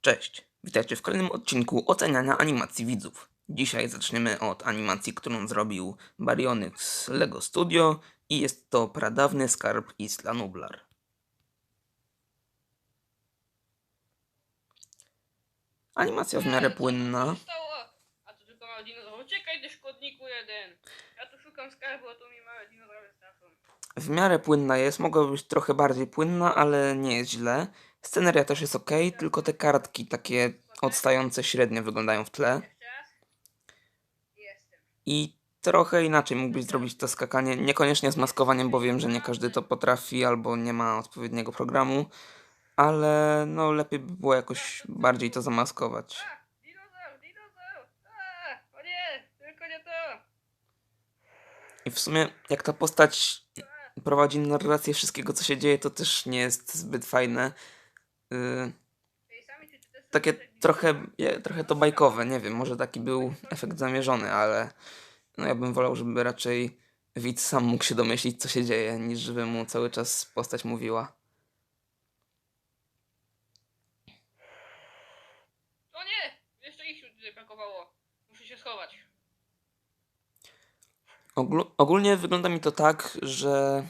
Cześć, witajcie w kolejnym odcinku oceniania animacji widzów. Dzisiaj zaczniemy od animacji, którą zrobił Baryonyx z LEGO Studio i jest to pradawny skarb Isla Nublar. Animacja w miarę płynna. Uciekaj ty szkodniku jeden. Ja tu szukam skarbu, a tu mi małe dinozaury. W miarę płynna jest, mogła być trochę bardziej płynna, ale nie jest źle. Sceneria też jest ok, tylko te kartki takie odstające średnio wyglądają w tle. I trochę inaczej mógłbyś zrobić to skakanie, niekoniecznie z maskowaniem, bo wiem, że nie każdy to potrafi albo nie ma odpowiedniego programu, ale no lepiej by było jakoś bardziej to zamaskować. A! Dinozaur, dinozaur! A! O nie! Tylko nie to! I w sumie jak ta postać prowadzi narrację wszystkiego, co się dzieje, to też nie jest zbyt fajne. Yy, takie trochę, trochę to bajkowe, nie wiem, może taki był efekt zamierzony, ale no ja bym wolał, żeby raczej widz sam mógł się domyślić, co się dzieje, niż żeby mu cały czas postać mówiła. O nie! Jeszcze ich tutaj brakowało. Muszę się schować. Oglu- ogólnie wygląda mi to tak, że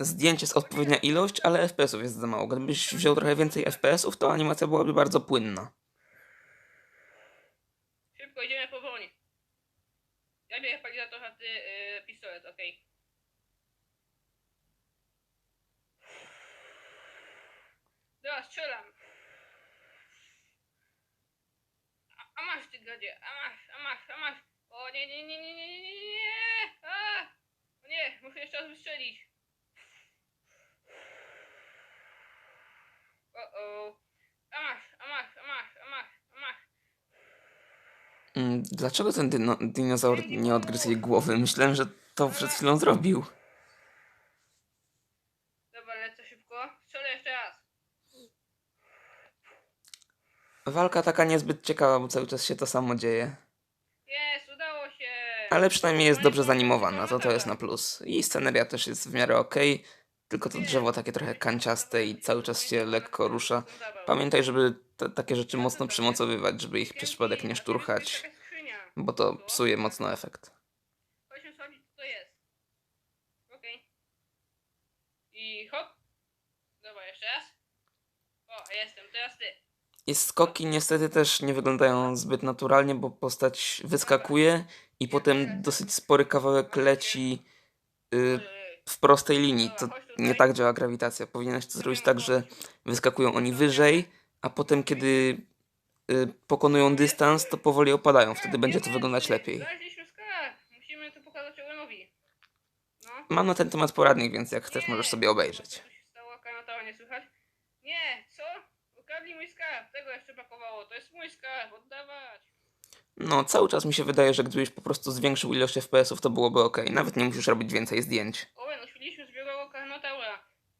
zdjęć jest odpowiednia ilość, ale FPS-ów jest za mało. Gdybyś wziął trochę więcej FPS-ów, to animacja byłaby bardzo płynna. Szybko, idziemy po. Ja biorę palizator, a ty yy, pistolet, okej. Dobra, strzelam. A, a masz ty gadzie, a masz, a masz, a masz. O nie, nie, nie, nie, nie, nie, nie. A! O nie, muszę jeszcze raz wystrzelić. O o. A masz, a masz, a masz, a masz, a masz. Mm, Dlaczego ten dino- dinozaur nie odgryzł jej głowy? Myślałem, że to przed chwilą zrobił. Dobra, lecę szybko. Strzelę jeszcze raz. Walka taka niezbyt ciekawa, bo cały czas się to samo dzieje. Ale przynajmniej jest dobrze zanimowana, to to jest na plus. I sceneria też jest w miarę okej, tylko to drzewo takie trochę kanciaste i cały czas się lekko rusza. Pamiętaj, żeby takie rzeczy mocno przymocowywać, żeby ich przez przypadek nie szturchać, bo to psuje mocno efekt. I hop. Dobra, jeszcze raz. O, jestem, teraz ty. I skoki niestety też nie wyglądają zbyt naturalnie, bo postać wyskakuje i potem dosyć spory kawałek leci y, w prostej linii. To nie tak działa grawitacja. Powinieneś to zrobić tak, że wyskakują oni wyżej, a potem kiedy y, pokonują dystans, to powoli opadają. Wtedy będzie to wyglądać lepiej. No. Mam na ten temat poradnik, więc jak chcesz, możesz sobie obejrzeć. Nie, co? Ukradli mój skarb. Tego jeszcze brakowało. To jest mój skarb. Oddawać. No, cały czas mi się wydaje, że gdybyś po prostu zwiększył ilość FPS-ów, to byłoby ok. Nawet nie musisz robić więcej zdjęć.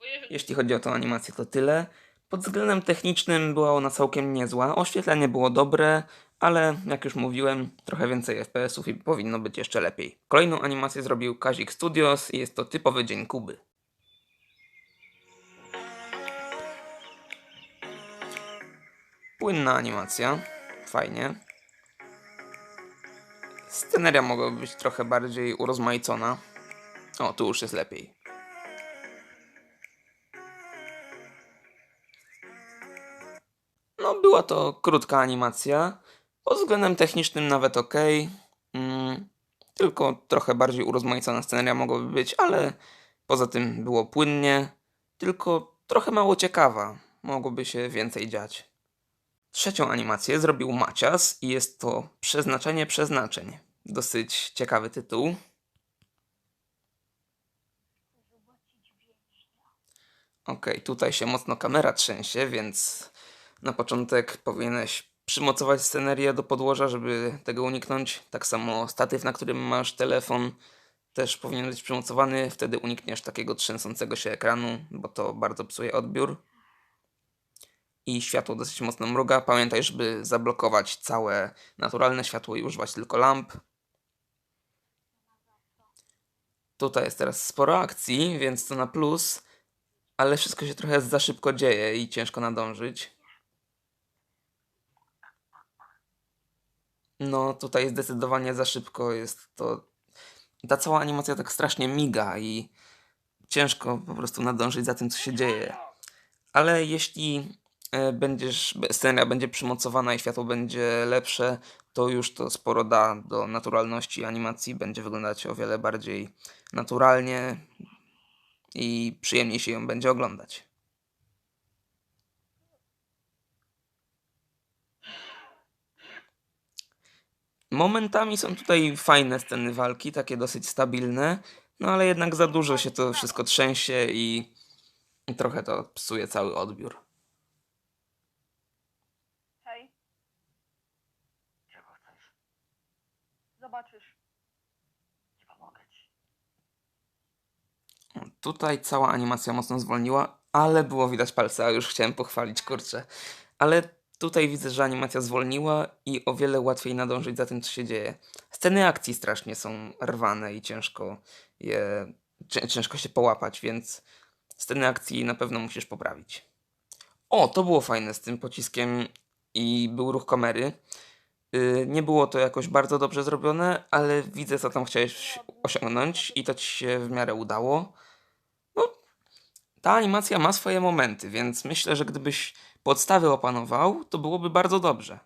Że... Jeśli chodzi o tą animację, to tyle. Pod względem technicznym była ona całkiem niezła. Oświetlenie było dobre, ale jak już mówiłem, trochę więcej FPS-ów i powinno być jeszcze lepiej. Kolejną animację zrobił Kazik Studios i jest to typowy dzień Kuby. Płynna animacja, fajnie. Sceneria mogłaby być trochę bardziej urozmaicona. O, tu już jest lepiej. No, była to krótka animacja. Pod względem technicznym nawet ok. Mm, tylko trochę bardziej urozmaicona sceneria mogłaby być, ale poza tym było płynnie. Tylko trochę mało ciekawa. Mogłoby się więcej dziać. Trzecią animację zrobił Macias i jest to Przeznaczenie Przeznaczeń. Dosyć ciekawy tytuł. Okej, tutaj się mocno kamera trzęsie, więc na początek powinieneś przymocować scenerię do podłoża, żeby tego uniknąć. Tak samo statyw, na którym masz telefon, też powinien być przymocowany. Wtedy unikniesz takiego trzęsącego się ekranu, bo to bardzo psuje odbiór. I światło dosyć mocno mruga. Pamiętaj, żeby zablokować całe naturalne światło i używać tylko lamp. Tutaj jest teraz sporo akcji, więc to na plus. ale wszystko się trochę za szybko dzieje i ciężko nadążyć. No, tutaj zdecydowanie za szybko jest to. Ta cała animacja tak strasznie miga i ciężko po prostu nadążyć za tym, co się dzieje. Ale jeśli będziesz, be- scena będzie przymocowana i światło będzie lepsze, to już to sporo da do naturalności animacji. Będzie wyglądać o wiele bardziej naturalnie i przyjemniej się ją będzie oglądać. Momentami są tutaj fajne sceny walki, takie dosyć stabilne, no ale jednak za dużo się to wszystko trzęsie i trochę to psuje cały odbiór. Hej. Czego chcesz? Zobaczysz. Nie pomogę ci. Tutaj cała animacja mocno zwolniła, ale było widać palce, a już chciałem pochwalić, kurczę. Ale tutaj widzę, że animacja zwolniła i o wiele łatwiej nadążyć za tym, co się dzieje. Sceny akcji strasznie są rwane i ciężko je, cię- ciężko się połapać, więc sceny akcji na pewno musisz poprawić. O, to było fajne z tym pociskiem i był ruch kamery. Yy, Nie było to jakoś bardzo dobrze zrobione, ale widzę, co tam chciałeś osiągnąć i to ci się w miarę udało. No, ta animacja ma swoje momenty, więc myślę, że gdybyś podstawy opanował, to byłoby bardzo dobrze.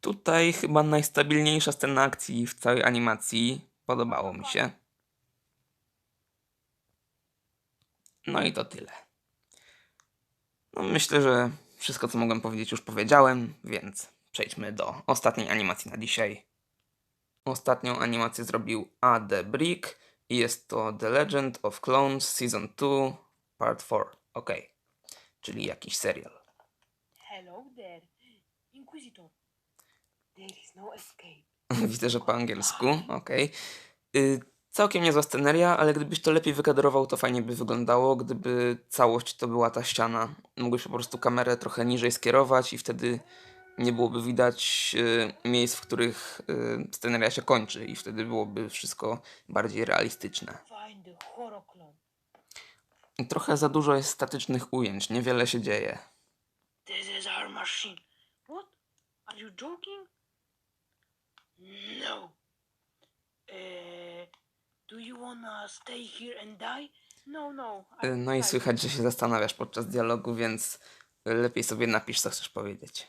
Tutaj chyba najstabilniejsza scena akcji w całej animacji. Podobało mi się. No i to tyle. No, myślę, że wszystko, co mogłem powiedzieć, już powiedziałem, więc przejdźmy do ostatniej animacji na dzisiaj. Ostatnią animację zrobił AD Brick i jest to The Legend of Clones Season 2 Part 4. Ok, czyli jakiś serial. Hello there, Inquisitor. There is no escape. Widzę, że po angielsku, okej. Y, Całkiem niezła sceneria, ale gdybyś to lepiej wykadrował, to fajnie by wyglądało. Gdyby całość to była ta ściana, mógłbyś po prostu kamerę trochę niżej skierować i wtedy nie byłoby widać y, miejsc, w których y, sceneria się kończy i wtedy byłoby wszystko bardziej realistyczne. Trochę za dużo jest statycznych ujęć, niewiele się dzieje. This is our machine. What? Are you joking? No. Uh, do you wanna stay here and die? No, no. I Y, No i słychać, że się zastanawiasz podczas dialogu, więc lepiej sobie napisz, co chcesz powiedzieć.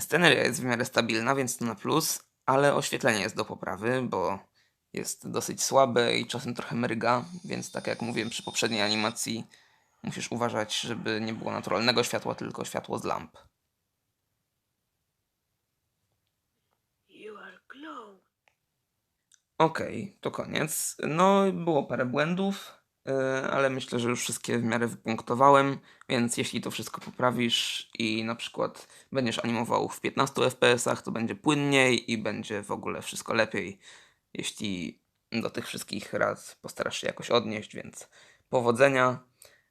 Sceneria jest w miarę stabilna, więc to na plus, ale oświetlenie jest do poprawy, bo jest dosyć słabe i czasem trochę mryga, więc tak jak mówiłem przy poprzedniej animacji, musisz uważać, żeby nie było naturalnego światła, tylko światło z lamp. You are clone. Okej, to koniec. No, było parę błędów, yy, ale myślę, że już wszystkie w miarę wypunktowałem, więc jeśli to wszystko poprawisz i na przykład będziesz animował w 15 FPS-ach, to będzie płynniej i będzie w ogóle wszystko lepiej, jeśli do tych wszystkich rad postarasz się jakoś odnieść, więc powodzenia.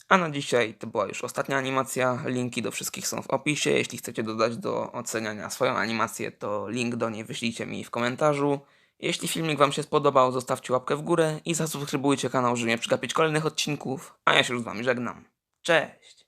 A na dzisiaj to była już ostatnia animacja. Linki do wszystkich są w opisie. Jeśli chcecie dodać do oceniania swoją animację, to link do niej wyślijcie mi w komentarzu. Jeśli filmik Wam się spodobał, zostawcie łapkę w górę i zasubskrybujcie kanał, żeby nie przegapić kolejnych odcinków. A ja się już z Wami żegnam. Cześć!